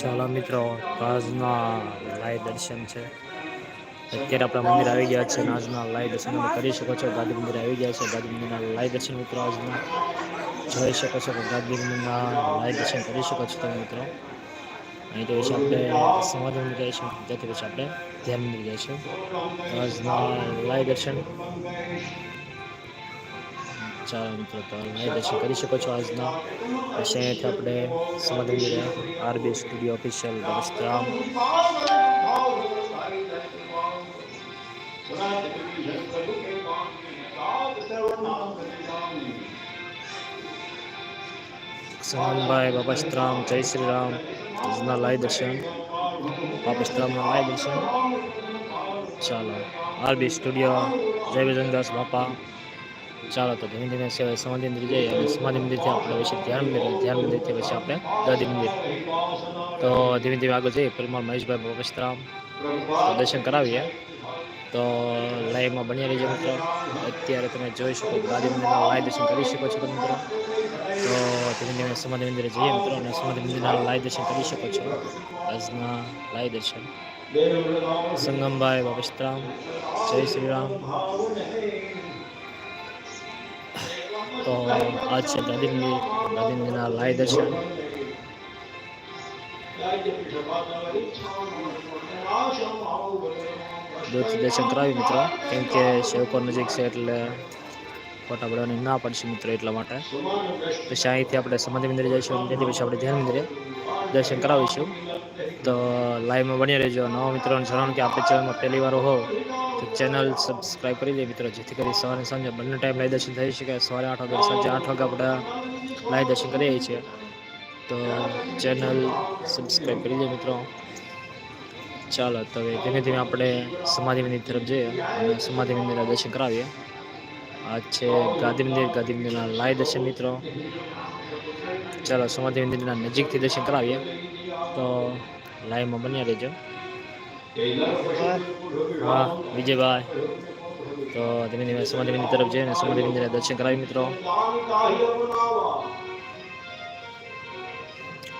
ચાલો મિત્રો, આજના લાઈવ દર્શન છે. અત્યારે આપણા મંદિર આવી ગયા છે આજના લાઈવ દર્શન કરી શકો છો. ગાંધી મંદિર આવી ગયા છે. ગાંધી મંદિરના લાઈવ દર્શન મિત્રો આજના જોઈ શકો છો ગાંધી મંદિરના લાઈવ દર્શન કરી શકો છો તમે મિત્રો. અહીં તો પછી આપણે સમાજ મંદિર જઈશું ત્યાંથી પછી આપણે ધ્યાન મંદિર જઈશું આજના લાઈવ દર્શન ચાલો મિત્રો, તો લાઈવ દર્શન કરી શકો છો આજના. પછી અહીંયાથી આપણે સમાધિ મંદિરે આરબી સ્ટુડિયો ઓફિશિયલ વસ્ત્રામ સનમભાઈ બાપાશ્રામ જય શ્રી રામ આજના લાઈવ દર્શન. બાપાશ્રામના લાઈવ દર્શન. ચાલો, આરબી સ્ટુડિયો. જય વિજનદાસ બાપા. ચાલો તો ધીમે ધીમે સેવા સમાધિ મંદિર જઈએ અને સમાધિ મંદિરથી આપણે પછી ધ્યાન મંદિર, ધ્યાન મંદિરથી પછી આપણે દાદી મંદિર. તો ધીમે ધીમે આગળ જઈએ. પરિમાણ મહેશભાઈ બાપાશ્રામ દર્શન કરાવીએ. તો લાઈવમાં બન્યા રહીજો મિત્રો. અત્યારે તમે જોઈ શકો ગાંધી મંદિરના લાઈવ દર્શન કરી શકો છો મિત્રો. તો ધીમે ધીમે સમાધિ મંદિરે જઈએ મિત્રો અને સમાધિ મંદિરના લાઈવ દર્શન કરી શકો છો. આજના લાઈવ દર્શન. સંગમભાઈ બાપસ્તરામ. જય શ્રી રામ. તો આજ છે દાદીની, દાદીના લાય દર્શન. દૂરથી દર્શન કરાવી મિત્રો, કેમ કે સેવકો નજીક છે એટલે ફોટા પડવાની ના પડશે મિત્રો એટલા માટે. પછી અહીંથી આપણે સમાધિ મંદિરે જઈશું ત્યાંથી પછી આપણે ધ્યાન મંદિરે દર્શન કરાવીશું. તો લાઈવમાં બની રહેજો. નવા મિત્રોને જણાવું કે આપણે ચેનલમાં પહેલી વાર હો, તો ચેનલ સબસ્ક્રાઈબ કરી દે મિત્રો, જેથી કરી સવારે સાંજે બંને ટાઈમ લાઈવ દર્શન થઈ શકે. સવારે આઠ વાગે સાંજે આઠ વાગે આપણે લાઈવ દર્શન કરીએ છીએ. તો ચેનલ સબસ્ક્રાઈબ કરી દે મિત્રો. ચાલો, તો હવે ધીમે ધીમે આપણે સમાધિ મંદિર તરફ જઈએ અને સમાધિ મંદિરના દર્શન કરાવીએ. આ છે ગાંધી મંદિર. ગાંધી મંદિરના લાઈવ દર્શન મિત્રો. ચાલો સમાધિ મંદિરના નજીકથી દર્શન કરાવીએ. તો લાઈવમાં બન્યા રહેજો. હા વિજયભાઈ. તો ધીમે ધીમે સમાધિ મંદિર તરફ જઈને સમાધિ મંદિરના દર્શન કરાવી મિત્રો.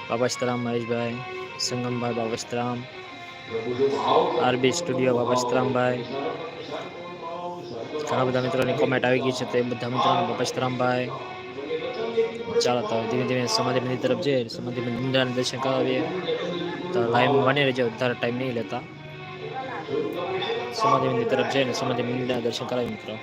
બાબાસ્તરામ મહેશભાઈ, સંગમભાઈ બાબાસ્તરામ આરબી સ્ટુડિયો બાબાસ્તરામભાઈ ઘણા બધા મિત્રોની કોમેન્ટ આવી ગઈ છે તે બધા મિત્રોને બાબાસ્તરામભાઈ ચાલો, તો ધીમે ધીમે સમાધિ મંદિર તરફ જઈએ. સમાધિ મંદિરના દર્શન કરાવીએ. તો લાઈવમાં બની રહેજો, વધારે ટાઈમ નહીં લેતા. સમાધિ મંદિર તરફ જઈને સમાધિ મંદિરના દર્શન કરાવી મિત્રો.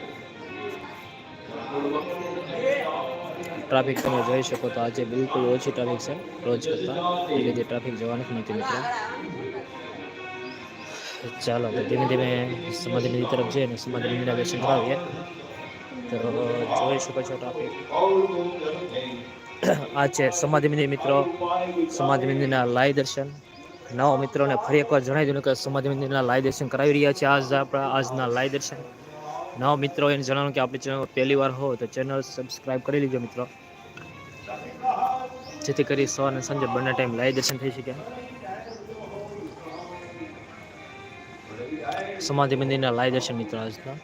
ટ્રાફિક તમે જોઈ શકો તો આજે બિલકુલ ઓછી ટ્રાફિક છે, રોજ કરતાં. એ લીધે ટ્રાફિક જોવા નથી મળતી મિત્રો. ચાલો, તો ધીમે ધીમે સમાધિ મંદિર તરફ જઈએ અને સમાધિ મંદિરના દર્શન કરાવીએ. તો જોઈ શકો છો ટ્રાફિક. આ છે મિત્રો. સમાધિ મંદિરના લાય દર્શન. નવા મિત્રોને ફરી એકવાર જણાવી દઉં કે સમાધિ મંદિરના લાઈવ દર્શન કરાવી રહ્યા છે આજ આપણા આજના લાય દર્શન. નવા મિત્રો એને જણાવ્યું કે આપણી ચેનલ પહેલી વાર હો તો ચેનલ સબસ્ક્રાઈબ કરી લીજો મિત્રો. જેથી કરી સવાર અને સાંજે બંને ટાઈમ લાય દર્શન થઈ શકે. સમાધિ મંદિરના લાય દર્શન મિત્રો આજના.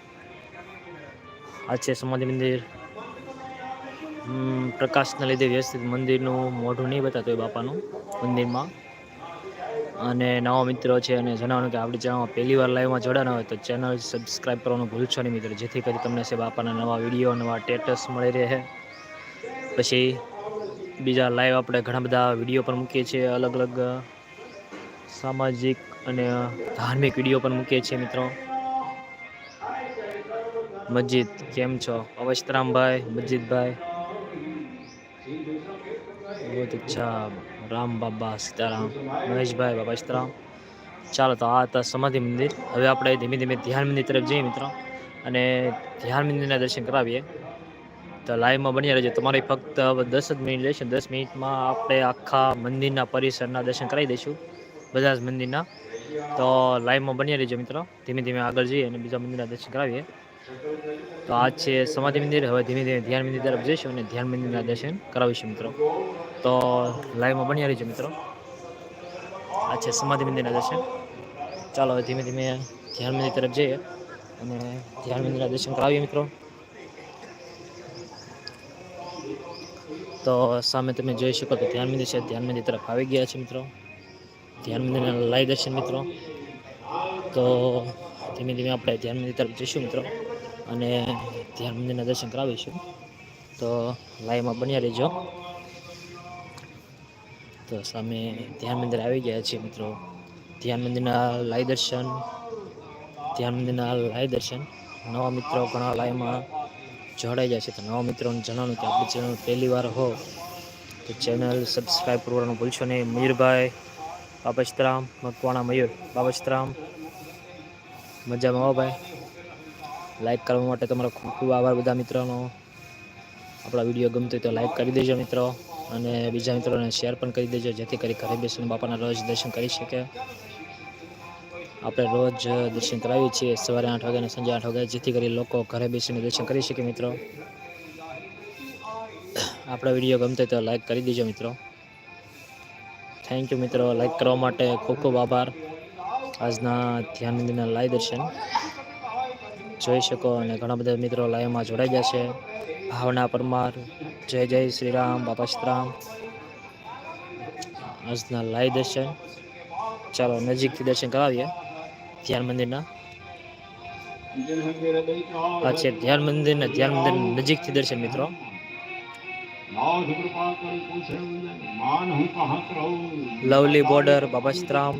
આ છે સમાધિ મંદિર પ્રકાશના લીધે વ્યવસ્થિત મંદિરનું મોઢું નહીં બતાતું એ બાપાનું મંદિરમાં. અને નવા મિત્રો છે અને જણાવવાનું કે આપણી ચેનલમાં પહેલી વાર લાઈવમાં જોડાના હોય તો ચેનલ સબસ્ક્રાઈબ કરવાનું ભૂલશો નહીં મિત્રો. જેથી કરી તમને છે બાપાના નવા વીડિયો નવા ટેટસ મળી રહે. પછી બીજા લાઈવ આપણે ઘણા બધા વીડિયો પણ મૂકીએ છીએ, અલગ અલગ સામાજિક અને ધાર્મિક વીડિયો પણ મૂકીએ છીએ મિત્રો. મસ્જિદ કેમ છો? અવસ્ત્રામભાઈ મસ્જિદભાઈ બહુ અચ્છા રામ બાબા સીતારામ મહેશભાઈ બાબા સીતારામ ચાલો તો આ હતા સમાધિ મંદિર હવે આપણે ધીમે ધીમે ધ્યાન મંદિર તરફ જઈએ મિત્રો અને ધ્યાન મંદિરના દર્શન કરાવીએ તો લાઈવમાં બની રહેજો। તમારે ફક્ત દસ જ મિનિટ લેશે દસ મિનિટમાં આપણે આખા મંદિરના પરિસરના દર્શન કરાવી દઈશું, બધા જ મંદિરના. તો લાઈવમાં બની રહેજો મિત્રો. ધીમે ધીમે આગળ જઈએ અને બીજા મંદિરના દર્શન કરાવીએ. તો આ છે સમાધિ મંદિર. હવે ધીમે ધીમે ધ્યાન મંદિર તરફ જઈશું અને ધ્યાન મંદિરના દર્શન કરાવીશું મિત્રો. તો લાઈવમાં બન્યા રહીશું મિત્રો. આ છે સમાધિ મંદિરના દર્શન. ચાલો હવે ધીમે ધીમે ધ્યાન મંદિર તરફ જઈએ અને ધ્યાન મંદિરના દર્શન કરાવીએ મિત્રો. તો સામે તમે જોઈ શકો તો ધ્યાન મંદિર છે. ધ્યાન મંદિર તરફ આવી ગયા છે મિત્રો. ધ્યાન મંદિરના લાઈ દર્શન મિત્રો. તો ધીમે ધીમે આપણે ધ્યાન મંદિર તરફ જઈશું મિત્રો. અને ધ્યાન મંદિરના દર્શન કરાવીશું. તો લાઈવમાં બન્યા રહેજો. તો સામે ધ્યાન મંદિર આવી ગયા છે મિત્રો. ધ્યાન મંદિરના લાઈ દર્શન, ધ્યાન મંદિરના લાઈ દર્શન. નવા મિત્રો ઘણા લાઈવમાં જોડાઈ જાય છે. તો નવા મિત્રોને જણાવવાનું કે આપણી ચેનલ પહેલી વાર હો, તો ચેનલ સબસ્ક્રાઈબ કરવાનું ભૂલશો નહીં. મયુરભાઈ બાબસ્તરામ મકવાણા મયુર બાબસ્તરામ મજામાં હો ભાઈ? લાઈક કરવા માટે તમારો ખૂબ ખૂબ આભાર બધા મિત્રોનો. આપણા વીડિયો ગમતો હોય તો લાઈક કરી દેજો મિત્રો. અને બીજા મિત્રોને શેર પણ કરી દેજો, જેથી કરી ઘરે બેસીને બાપાના રોજ દર્શન કરી શકે. આપણે રોજ દર્શન કરાવીએ છીએ સવારે આઠ વાગે અને સાંજે આઠ વાગે જેથી કરી લોકો ઘરે બેસીને દર્શન કરી શકે મિત્રો. આપણા વીડિયો ગમતો તો લાઈક કરી દેજો મિત્રો. થેન્ક યુ મિત્રો. લાઈક કરવા માટે ખૂબ ખૂબ આભાર. આજના ધ્યાન લાઈવ દર્શન. જોઈ શકો અને ઘણા બધા મિત્રો લાઈવમાં જોડાઈ ગયા છે. ભાવના પરમાર, જય જય શ્રી રામ. બાપા શ્રીરામ આજના લાઈવ દર્શન. ચાલો નજીકથી દર્શન કરાવીએ. ધ્યાન મંદિરના. આ ધ્યાન મંદિરના ધ્યાન મંદિર નજીકથી દર્શન, મિત્રો. લવલી બોર્ડર બાબા શ્રીરામ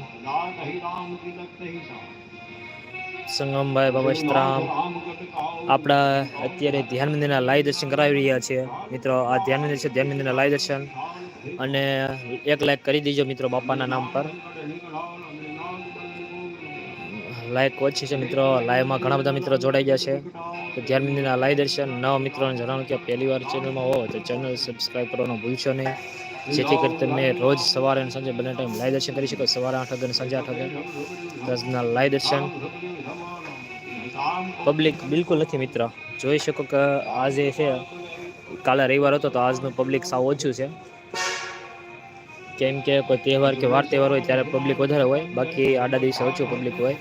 સંગમભાઈ બાબા રામ આપણા અત્યારે ધ્યાન મંદિરના લાઈવ દર્શન કરાવી રહ્યા છે. મિત્રો, આ ધ્યાન મંદિર છે ધ્યાન મંદિરના લાઈવ દર્શન. અને એક લાઈક કરી દીજો મિત્રો બાપાના નામ પર. લાઈક ઓછી છે મિત્રો, લાઈવમાં ઘણા બધા મિત્રો જોડાઈ ગયા છે. તો ધ્યાન મંદિરના લાઈવ દર્શન, નવા મિત્રોને જણાવું કે પહેલી વાર ચેનલમાં હો તો ચેનલ સબસ્ક્રાઈબ કરવાનું ભૂલશો નહીં. જેથી કરી તમે રોજ સવારે અને સાંજે બંને ટાઈમ લાઈવ દર્શન કરી શકો. સવારે આઠ વાગે અને સાંજે આઠ વાગે દસના લાઈવ દર્શન. પબ્લિક બિલકુલ નથી મિત્ર. જોઈ શકો કે આજે છે, કાલે રવિવાર હતો તો આજનું પબ્લિક સાવ ઓછું છે. કેમ કે કોઈ તહેવાર કે વાર તહેવાર હોય ત્યારે પબ્લિક વધારે હોય, બાકી આડા દિવસે ઓછું પબ્લિક હોય.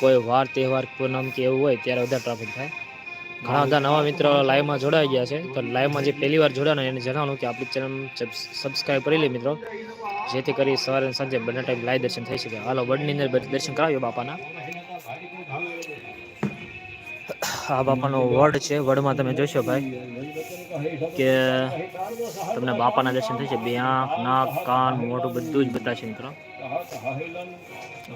કોઈ વાર તહેવાર પૂનમ કે એવું હોય ત્યારે વધારે ટ્રાફિક થાય. ઘણા બધા નવા મિત્રો લાઈવમાં જોડાઈ ગયા છે, તો લાઈવમાં જે પહેલી વાર જોડાણ એને જણાવવાનું કે આપણી ચેનલ સબસ્ક્રાઈબ કરી લે મિત્રો. જેથી કરી સવારે સાંજે બંને ટાઈમ લાઈવ દર્શન થઈ શકે. હાલો વડની અંદર દર્શન કરાવ્યો બાપાના. આ બાપાનો વડ છે, વડમાં તમે જોશો ભાઈ કે તમને બાપાના દર્શન થશે. બે આંખ, નાક, કાન, મોઢું બધું જ બતાવશે મિત્રો.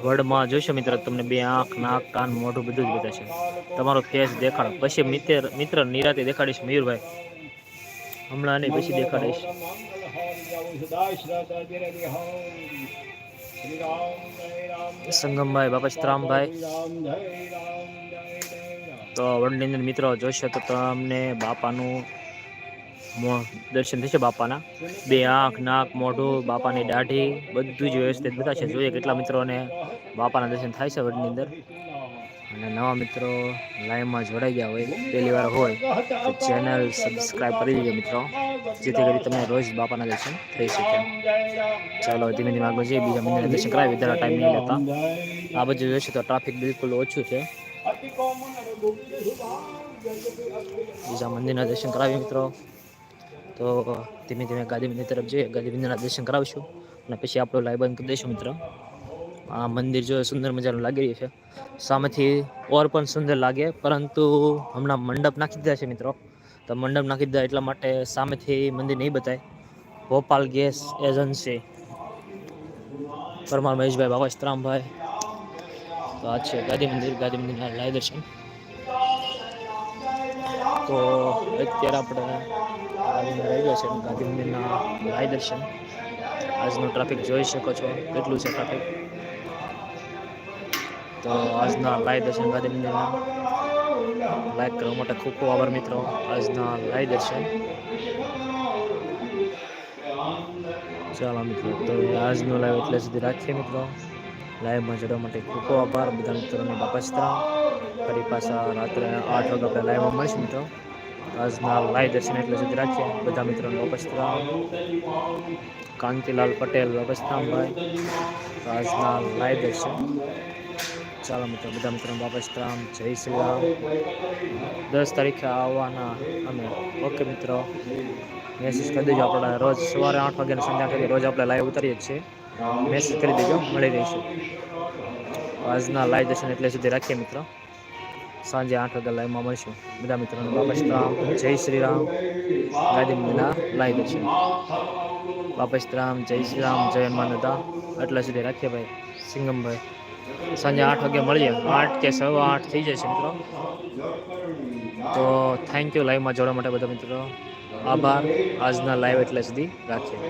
વડમાં જોશો મિત્ર, તમને બે આંખ, નાક, કાન, મોઢું બધું જ બતાવશે તમારો ફેસ દેખાડો. પછી મિત્ર મિત્ર નિરાતે દેખાડીશ મયુરભાઈ. હમણાં નહીં પછી દેખાડીશ. સંગમભાઈ, બાપા રામભાઈ તો વડની અંદર મિત્રો જોશો તો તમને બાપાનું દર્શન થશે બાપાના. બે આંખ, નાક, મોઢું, બાપાની દાઢી, બધું જ વ્યવસ્થિત બધા છે જોઈએ કેટલા મિત્રોને બાપાના દર્શન થાય છે વડની અંદર. અને નવા મિત્રો લાઈવમાં જોડાઈ ગયા હોય, પહેલી વાર હોય, તો ચેનલ સબસ્ક્રાઈબ કરી દેજો મિત્રો. જેથી કરી તમને રોજ બાપાના દર્શન થઈ શકે. ચાલો, ધીમે ધીમે આગળ જઈએ. બીજા મંદિરના દર્શન કરાવી વધારે ટાઈમ નહીં લેતા. આ બાજુ જોઈશે તો ટ્રાફિક બિલકુલ ઓછું છે. બીજા મંદિરના દર્શન કરાવીએ મિત્રો. તો ધીમે ધીમે ગાંધી મંદિર તરફ જઈએ. ગાંધી મંદિરના દર્શન કરાવીશું. અને પછી આપણો લાઈવ બંધ કરી દઈશું મિત્રો. આ મંદિર જો સુંદર મજાનું લાગી રહ્યું છે. સામેથી ઓર પણ સુંદર લાગે, પરંતુ હમણાં મંડપ નાખી દીધા છે મિત્રો. તો મંડપ નાખી દીધા એટલા માટે સામેથી મંદિર નહીં બતાય. Bhopal gas agency. પરમાર મહેશભાઈ બાબા સ્તરામભાઈ. તો આ છે ગાંધી મંદિર ગાંધી મંદિરના લાય દર્શન. તો અત્યારે આપણે રહી ગયા છે ગાંધી મંદિરના લાય દર્શન. આજનું ટ્રાફિક જોઈ શકો છો, કેટલું છે ટ્રાફિક તો આજના લાઈવ દર્શન ગાંધી મંદિરના લાઈક કરવા માટે ખૂબ ખૂબ આભાર મિત્રો. આજના લાઈવ દર્શન. ચાલો મિત્રો, તો આજનો લાઈવ એટલે સુધી રાખીએ મિત્રો. લાઈવમાં જોડવા માટે ખૂબ ખૂબ આભાર. બધા મિત્રોને બાપસ્તરા ફરી પાછા રાત્રે આઠ વાગે આપણે લાઈવમાં મળીશું મિત્રો. આજના લાઈવ દર્શન એટલે સુધી રાખીએ. બધા મિત્રોને બાપસ્તરા કાંતિલાલ પટેલ બાપસ્તરામભાઈ તો આજના લાઈવ દર્શન. ચાલો મિત્રો, બધા મિત્રોને રામ, જય શ્રી રામ. દસ તારીખે આવવાના અમે. ઓકે મિત્રો મેસેજ કરી દેજો આપણે રોજ સવારે આઠ વાગ્યા સંધ્યા રોજ આપણે લાઈવ ઉતારીએ છીએ. મેસેજ કરી દેજો, મળી રહીશું. આજના લાઈવ દર્શન એટલે સુધી રાખીએ મિત્રો. સાંજે આઠ વાગ્યા લાઈવમાં મળીશું. બધા મિત્રોને બાપા રામ, જય શ્રી રામ. ગાદી મંદિરના લાઈવ દર્શન બાપા રામ, જય શ્રી રામ, જય માનતા એટલા સુધી રાખીએ ભાઈ. સિંગમભાઈ સાંજે આઠ વાગે મળીએ. આઠ કે સવા આઠ થઈ જશે મિત્રો. તો થેન્ક યુ લાઈવમાં જોડવા માટે બધા મિત્રો. આભાર. આજના લાઈવ એટલે સુધી રાખીએ